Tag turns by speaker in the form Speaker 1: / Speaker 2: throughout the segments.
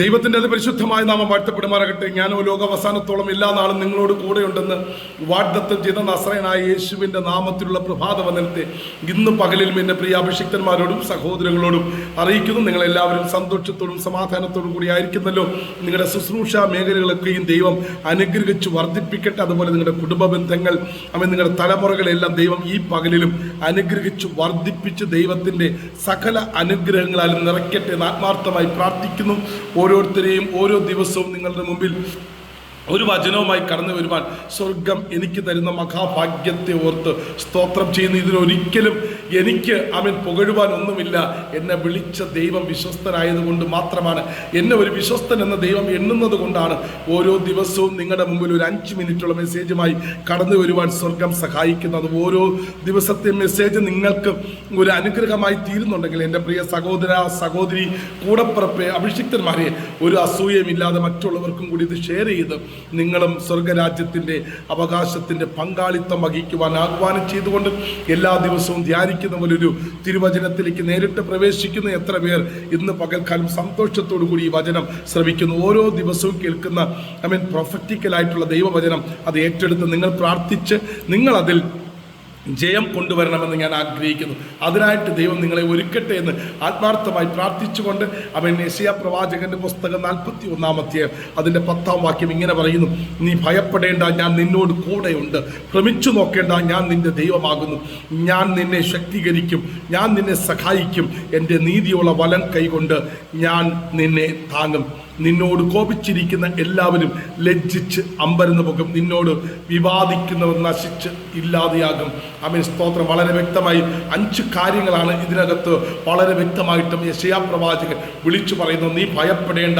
Speaker 1: ദൈവത്തിന്റെ അത് പരിശുദ്ധമായ നാമം വാഴ്ത്തപ്പെടുമാറാകട്ടെ. ഞാനോ ലോകാവസാനത്തോളം എല്ലാ നാളും നിങ്ങളോട് കൂടെയുണ്ടെന്ന് വാഗ്ദത്തം ചെയ്ത നസ്രയനായ യേശുവിന്റെ നാമത്തിലുള്ള പ്രഭാത വന്ദനത്തെ ഇന്ന് പകലിലും എന്റെ പ്രിയ അഭിഷിക്തന്മാരോടും സഹോദരങ്ങളോടും അറിയിക്കുന്നു. നിങ്ങളെല്ലാവരും സന്തോഷത്തോടും സമാധാനത്തോടും കൂടി ആയിരിക്കുന്നല്ലോ. നിങ്ങളുടെ ശുശ്രൂഷ മേഖലകളൊക്കെയും ദൈവം അനുഗ്രഹിച്ച് വർദ്ധിപ്പിക്കട്ടെ. അതുപോലെ നിങ്ങളുടെ കുടുംബ ബന്ധങ്ങൾ അവൻ നിങ്ങളുടെ തലമുറകളെല്ലാം ദൈവം ഈ പകലിലും അനുഗ്രഹിച്ച് വർദ്ധിപ്പിച്ച് ദൈവത്തിന്റെ സകല അനുഗ്രഹങ്ങളാലും നിറയ്ക്കട്ടെ എന്ന് ആത്മാർത്ഥമായി പ്രാർത്ഥിക്കുന്നു. ഓരോരുത്തരെയും ഓരോ ദിവസവും നിങ്ങളുടെ മുമ്പിൽ ഒരു വചനവുമായി കടന്നു വരുവാൻ സ്വർഗം എനിക്ക് തരുന്ന മഹാഭാഗ്യത്തെ ഓർത്ത് സ്തോത്രം ചെയ്യുന്ന ഇതിലൊരിക്കലും എനിക്ക് അവൻ പുകഴുവാൻ ഒന്നുമില്ല. എന്നെ വിളിച്ച ദൈവം വിശ്വസ്തനായതുകൊണ്ട് മാത്രമാണ്. എന്നെ ഒരു വിശ്വസ്തൻ എന്ന ദൈവം എണ്ണുന്നത് കൊണ്ടാണ് ഓരോ ദിവസവും നിങ്ങളുടെ മുമ്പിൽ ഒരു അഞ്ച് മിനിറ്റുള്ള മെസ്സേജുമായി കടന്നു വരുവാൻ സ്വർഗം സഹായിക്കുന്നത്. ഓരോ ദിവസത്തെ മെസ്സേജ് നിങ്ങൾക്ക് ഒരു അനുഗ്രഹമായി തീരുന്നുണ്ടെങ്കിൽ എന്റെ പ്രിയ സഹോദര സഹോദരി കൂടപ്പുറപ്പെ അഭിഷിക്തന്മാരെ ഒരു അസൂയമില്ലാതെ മറ്റുള്ളവർക്കും കൂടി ഇത് ഷെയർ ചെയ്ത് നിങ്ങളും സ്വർഗരാജ്യത്തിന്റെ അവകാശത്തിന്റെ പങ്കാളിത്തം വഹിക്കുവാൻ ആഹ്വാനം ചെയ്തുകൊണ്ട് എല്ലാ ദിവസവും ധ്യാനിക്കുന്ന പോലൊരു തിരുവചനത്തിലേക്ക് നേരിട്ട് പ്രവേശിക്കുന്ന എത്ര പേർ ഇന്ന് പകൽക്കാലം സന്തോഷത്തോടു കൂടി ഈ വചനം ശ്രമിക്കുന്നു ഓരോ ദിവസവും കേൾക്കുന്ന ഐ മീൻ പ്രൊഫറ്റിക്കലായിട്ടുള്ള ദൈവവചനം അത് ഏറ്റെടുത്ത് നിങ്ങൾ പ്രാർത്ഥിച്ച് നിങ്ങളതിൽ ജയം കൊണ്ടുവരണമെന്ന് ഞാൻ ആഗ്രഹിക്കുന്നു. അതിനായിട്ട് ദൈവം നിങ്ങളെ ഒരുക്കട്ടെ എന്ന് ആത്മാർത്ഥമായി പ്രാർത്ഥിച്ചുകൊണ്ട് അവൻ യശയ പ്രവാചകന്റെ പുസ്തകം നാൽപ്പത്തി ഒന്നാമത്തെ അതിന്റെ പത്താം വാക്യം ഇങ്ങനെ പറയുന്നു. നീ ഭയപ്പെടേണ്ട ഞാൻ നിന്നോട് കൂടെയുണ്ട്. ഭ്രമിച്ചു നോക്കേണ്ട ഞാൻ നിന്റെ ദൈവമാകുന്നു. ഞാൻ നിന്നെ ശക്തീകരിക്കും ഞാൻ നിന്നെ സഹായിക്കും. എന്റെ നീതിയുള്ള വലം കൈകൊണ്ട് ഞാൻ നിന്നെ താങ്ങും. നിന്നോട് കോപിച്ചിരിക്കുന്ന എല്ലാവരും ലജ്ജിച്ച് അമ്പരന്ന് പോകും നിന്നോട് വിവാദിക്കുന്നവർ നശിച്ച് ഇല്ലാതെയാകും. അമീൻ സ്തോത്രം. വളരെ വ്യക്തമായി അഞ്ച് കാര്യങ്ങളാണ് ഇതിനകത്ത് വളരെ വ്യക്തമായിട്ടും യശയാ പ്രവാചകൻ വിളിച്ചു പറയുന്നു നീ ഭയപ്പെടേണ്ട.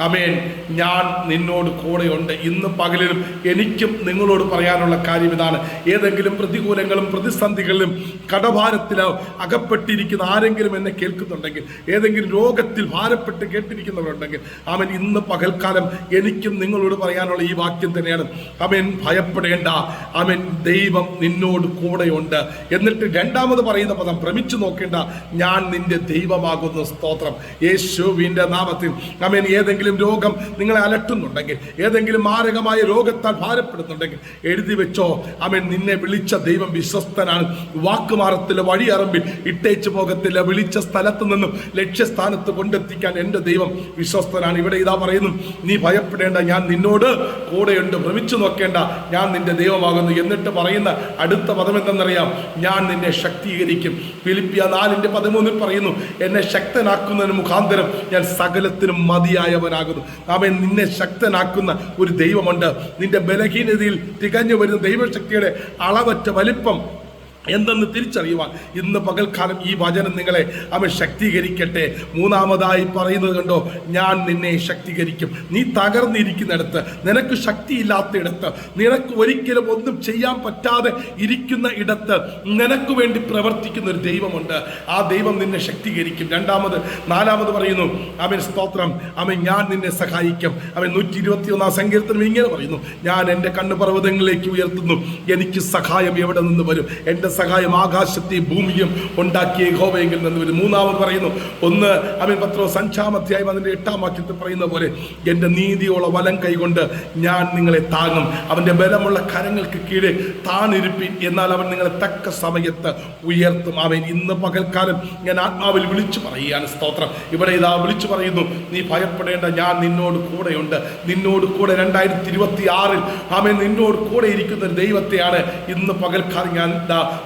Speaker 1: അമേൻ ഞാൻ നിന്നോട് കൂടെയുണ്ട്. ഇന്ന് പകലിലും എനിക്കും നിങ്ങളോട് പറയാനുള്ള കാര്യം ഇതാണ്. ഏതെങ്കിലും പ്രതികൂലങ്ങളും പ്രതിസന്ധികളിലും കടഭാരത്തിലോ അകപ്പെട്ടിരിക്കുന്ന ആരെങ്കിലും എന്നെ കേൾക്കുന്നുണ്ടെങ്കിൽ ഏതെങ്കിലും രോഗത്തിൽ ഭാരപ്പെട്ട് കേട്ടിരിക്കുന്നവരുണ്ടെങ്കിൽ അവൻ ഇന്ന് പകൽക്കാലം എനിക്കും നിങ്ങളോട് പറയാനുള്ള ഈ വാക്യം തന്നെയാണ്. അവൻ ഭയപ്പെടേണ്ട. അവൻ ദൈവം നിന്നോട് കൂടെയുണ്ട്. എന്നിട്ട് രണ്ടാമത് പറയുന്ന പദം ഭ്രമിച്ചു നോക്കേണ്ട. ഞാൻ നിന്റെ ദൈവമാകുന്ന സ്തോത്രം. യേശുവിന്റെ നാമത്തിൽ. അവൻ ഏതെങ്കിലും രോഗം നിങ്ങളെ അലട്ടുന്നുണ്ടെങ്കിൽ ഏതെങ്കിലും മാരകമായ രോഗത്താൽ ഭാരപ്പെടുന്നുണ്ടെങ്കിൽ എഴുതി വെച്ചോ. അവൻ നിന്നെ വിളിച്ച ദൈവം വിശ്വസ്തനാണ്. വാക്കുമാറത്തിലെ വഴിയറമ്പിൽ ഇട്ടേച്ചു പോകത്തില്ല. വിളിച്ച സ്ഥലത്ത് നിന്നും ലക്ഷ്യസ്ഥാനത്ത് കൊണ്ടെത്തിക്കാൻ എന്റെ ദൈവം വിശ്വസ്തനാണ്. ഇവിടെ ഇതാ പറയുന്നു നീ ഭയപ്പെടേണ്ട. ഞാൻ നിന്നോട് കൂടെയുണ്ട്. ഭ്രമിച്ചു നോക്കേണ്ട. ഞാൻ നിന്റെ ദൈവമാകുന്നു. എന്നിട്ട് പറയുന്ന അടുത്ത പദം എന്തെന്നറിയാം? ഞാൻ നിന്നെ ശക്തീകരിക്കും. ഫിലിപ്പിയ നാലിന്റെ പതിമൂന്നിൽ പറയുന്നു എന്നെ ശക്തനാക്കുന്നതിന് മുഖാന്തരം ഞാൻ സകലത്തിനും മതിയായവനാകുന്നു അവൻ നിന്നെ ശക്തനാക്കുന്ന ഒരു ദൈവമുണ്ട്. നിന്റെ ബലഹീനതയിൽ തികഞ്ഞു വരുന്ന ദൈവശക്തിയുടെ അളവറ്റ വലിപ്പം എന്തെന്ന് തിരിച്ചറിയുവാൻ ഇന്ന് പകൽക്കാലം ഈ വചനം നിങ്ങളെ അവൻ ശക്തീകരിക്കട്ടെ. മൂന്നാമതായി പറയുന്നത് കണ്ടോ? ഞാൻ നിന്നെ ശക്തീകരിക്കും. നീ തകർന്നിരിക്കുന്നിടത്ത് നിനക്ക് ശക്തിയില്ലാത്തയിടത്ത് നിനക്ക് ഒരിക്കലും ഒന്നും ചെയ്യാൻ പറ്റാതെ ഇരിക്കുന്ന ഇടത്ത് നിനക്ക് വേണ്ടി പ്രവർത്തിക്കുന്ന ഒരു ദൈവമുണ്ട്. ആ ദൈവം നിന്നെ ശക്തീകരിക്കും. രണ്ടാമത് നാലാമത് പറയുന്നു അവൻ സ്തോത്രം അവൻ ഞാൻ നിന്നെ സഹായിക്കും. അവൻ നൂറ്റി ഇരുപത്തി ഒന്നാം സങ്കീർത്തനം ഇങ്ങനെ പറയുന്നു ഞാൻ എന്റെ കണ്ണുപർവതങ്ങളിലേക്ക് ഉയർത്തുന്നു. എനിക്ക് സഹായം എവിടെ നിന്ന് വരും? എന്റെ സഹായം ആകാശത്തെയും ഭൂമിയും ഉണ്ടാക്കിയ യഹോവയെങ്കിൽ നിന്ന് വരും മൂന്നാമത് പറയുന്നു. ഒന്ന് അമിൻ പത്രോ സഞ്ചാമധ്യായം അതിന്റെ എട്ടാം വാക്യത്തിൽ പറയുന്ന പോലെ എന്റെ നീതിയുള്ള വലം കൈകൊണ്ട് ഞാൻ നിങ്ങളെ താങ്ങും. അവന്റെ ബലമുള്ള കരങ്ങൾക്ക് കീഴെ താണിരുപ്പിൻ. എന്നാൽ അവൻ നിങ്ങളെ തക്ക സമയത്ത് ഉയർത്തും. അവൻ ഇന്ന് പകൽക്കാലം ഞാൻ ആത്മാവിൽ വിളിച്ചു പറയുകയാണ്. സ്തോത്രം. ഇവിടെ ഇതാ വിളിച്ചു പറയുന്നു. നീ ഭയപ്പെടേണ്ട. ഞാൻ നിന്നോട് കൂടെയുണ്ട്. നിന്നോട് കൂടെ രണ്ടായിരത്തി ഇരുപത്തി ആറിൽ ആമേ നിന്നോട് കൂടെ ഇരിക്കുന്ന ദൈവത്തെയാണ് ഇന്ന് പകൽക്കാലം ഞാൻ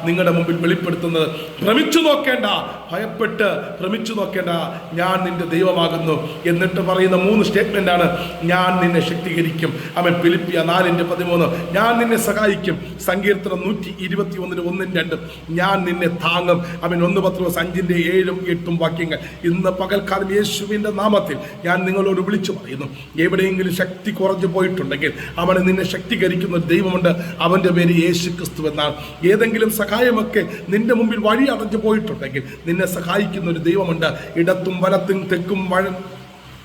Speaker 1: നിങ്ങളുടെ മുമ്പിൽ വെളിപ്പെടുത്തുന്നത്. ഭ്രമിച്ചു നോക്കേണ്ട ഭയപ്പെട്ട് ഭ്രമിച്ചു നോക്കേണ്ട ഞാൻ നിന്റെ ദൈവമാകുന്നു. എന്നിട്ട് പറയുന്ന മൂന്ന് സ്റ്റേറ്റ്മെന്റ് ആണ്. ഞാൻ നിന്നെ ശക്തീകരിക്കും. അവൻ പിലിപ്പിയ നാലിന്റെ പതിമൂന്ന്. ഞാൻ നിന്നെ സഹായിക്കും. സങ്കീർത്തനം നൂറ്റി ഇരുപത്തി ഒന്നിന് ഒന്നും രണ്ടും. ഞാൻ നിന്നെ താങ്ങും. അവൻ ഒന്ന് പത്ത് ദിവസം അഞ്ചിന്റെ ഏഴും എട്ടും വാക്യങ്ങൾ. ഇന്ന് പകൽക്കാലം യേശുവിന്റെ നാമത്തിൽ ഞാൻ നിങ്ങളോട് വിളിച്ചു പറയുന്നു. എവിടെയെങ്കിലും ശക്തി കുറഞ്ഞു പോയിട്ടുണ്ടെങ്കിൽ അവനെ നിന്നെ ശക്തീകരിക്കുന്ന ദൈവമുണ്ട്. അവന്റെ പേര് യേശു ക്രിസ്തു എന്നാണ്. ഏതെങ്കിലും സഹായമൊക്കെ നിന്റെ മുമ്പിൽ വഴി അടഞ്ഞു പോയിട്ടുണ്ടെങ്കിൽ നിന്നെ സഹായിക്കുന്ന ഒരു ദൈവമുണ്ട്. ഇടത്തും വലത്തും തെക്കും വഴ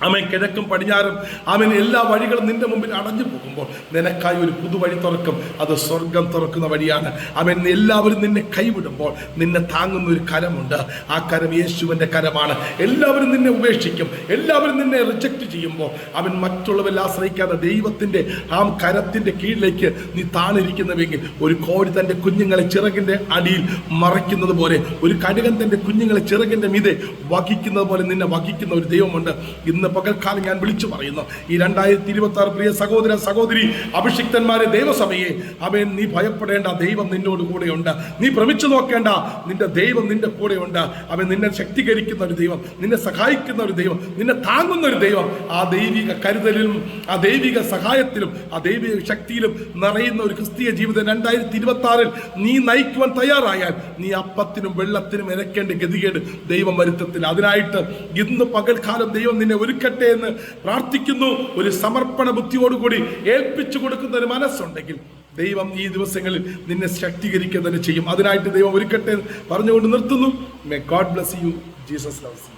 Speaker 1: അവൻ കിഴക്കും പടിഞ്ഞാറും അവൻ എല്ലാ വഴികളും നിന്റെ മുമ്പിൽ അടഞ്ഞു പോകുമ്പോൾ നിനക്കായി ഒരു പുതുവഴി തുറക്കും. അത് സ്വർഗം തുറക്കുന്ന വഴിയാണ്. അവൻ എല്ലാവരും നിന്നെ കൈവിടുമ്പോൾ നിന്നെ താങ്ങുന്ന ഒരു കരമുണ്ട്. ആ കരം യേശുവിന്റെ കരമാണ്. എല്ലാവരും നിന്നെ ഉപേക്ഷിക്കും. എല്ലാവരും നിന്നെ റിജക്റ്റ് ചെയ്യുമ്പോൾ അവൻ മറ്റുള്ളവരിൽ ആശ്രയിക്കാതെ ദൈവത്തിന്റെ ആ കരത്തിന്റെ കീഴിലേക്ക് നീ താണിരിക്കുന്നുവെങ്കിൽ ഒരു കോഴി തന്റെ കുഞ്ഞുങ്ങളെ ചിറകിന്റെ അടിയിൽ മറയ്ക്കുന്നത് പോലെ ഒരു കടുകൻ തന്റെ കുഞ്ഞുങ്ങളെ ചിറകിന്റെ മീതെ വഹിക്കുന്നത് പോലെ നിന്നെ വഹിക്കുന്ന ഒരു ദൈവമുണ്ട്. ഇന്ന് പകൽക്കാലം ഞാൻ വിളിച്ചു പറയുന്നു. ഈ രണ്ടായിരത്തി ഇരുപത്തി ആറ് പ്രിയ സഹോദര സഹോദരി അഭിഷിക്തന്മാരെ ദൈവസഭയെ അവൻ നീ ഭയപ്പെടേണ്ട ദൈവം നിന്നോട് കൂടെയുണ്ട്. നീ ഭ്രമിച്ചു നോക്കേണ്ട നിന്റെ ദൈവം നിന്റെ കൂടെയുണ്ട്. അവൻ നിന്നെ ശക്തീകരിക്കുന്ന ഒരു ദൈവം നിന്നെ സഹായിക്കുന്ന ഒരു ദൈവം നിന്നെ താങ്ങുന്ന ഒരു ദൈവം. ആ ദൈവിക കരുതലിലും ആ ദൈവിക സഹായത്തിലും ആ ദൈവിക ശക്തിയിലും നിറയുന്ന ഒരു ക്രിസ്തീയ ജീവിതം രണ്ടായിരത്തി ഇരുപത്തി ആറിൽ നീ നയിക്കുവാൻ തയ്യാറായാൽ നീ അപ്പത്തിനും വെള്ളത്തിനും ഇരക്കേണ്ട ഗതികേട് ദൈവം വരുത്തത്തില്ല അതിനായിട്ട് ഇന്ന് പകൽക്കാലം ദൈവം നിന്നെ ഒരുക്കട്ടെ എന്ന് പ്രാർത്ഥിക്കുന്നു. ഒരു സമർപ്പണ ബുദ്ധിയോടുകൂടി ഏൽപ്പിച്ചു കൊടുക്കുന്ന ഒരു മനസ്സുണ്ടെങ്കിൽ ദൈവം ഈ ദിവസങ്ങളിൽ നിന്നെ ശക്തീകരിക്കുക തന്നെ ചെയ്യും. അതിനായിട്ട് ദൈവം ഒരുക്കട്ടെ പറഞ്ഞുകൊണ്ട് നിർത്തുന്നു. May God bless you Jesus loves